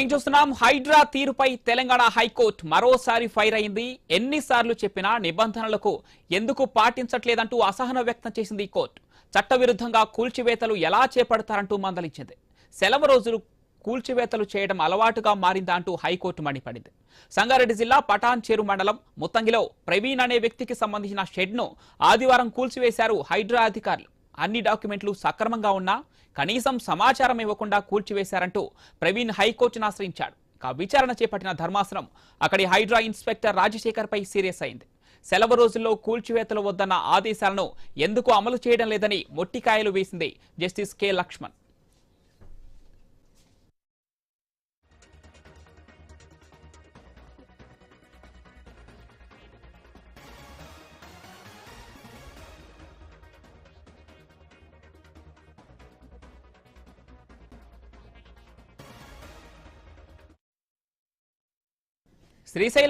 ఏం చూస్తున్నాం? హైడ్రా తీరుపై తెలంగాణ హైకోర్టు మరోసారి ఫైర్ అయింది. ఎన్నిసార్లు చెప్పినా నిబంధనలకు ఎందుకు పాటించట్లేదంటూ అసహనం వ్యక్తం చేసింది ఈ కోర్టు. చట్టవిరుద్ధంగా కూల్చివేతలు ఎలా చేపడతారంటూ మందలించింది. సెలవు రోజులు కూల్చివేతలు చేయడం అలవాటుగా మారిందా అంటూ హైకోర్టు మండిపడింది. సంగారెడ్డి జిల్లా పటాన్ చేరు మండలం ముత్తంగిలో ప్రవీణ్ అనే వ్యక్తికి సంబంధించిన షెడ్ను ఆదివారం కూల్చివేశారు హైడ్రా అధికారులు. అన్ని డాక్యుమెంట్లు సక్రమంగా ఉన్నా కనీసం సమాచారం ఇవ్వకుండా కూల్చివేశారంటూ ప్రవీణ్ హైకోర్టును ఆశ్రయించాడు. ఇక విచారణ చేపట్టిన ధర్మాసనం అక్కడి హైడ్రా ఇన్స్పెక్టర్ రాజశేఖర్ పై సీరియస్ అయింది. సెలవు రోజుల్లో కూల్చివేతలు వద్దన్న ఆదేశాలను ఎందుకు అమలు చేయడం లేదని మొట్టికాయలు వేసింది justice K Lakshman. శ్రీశైలం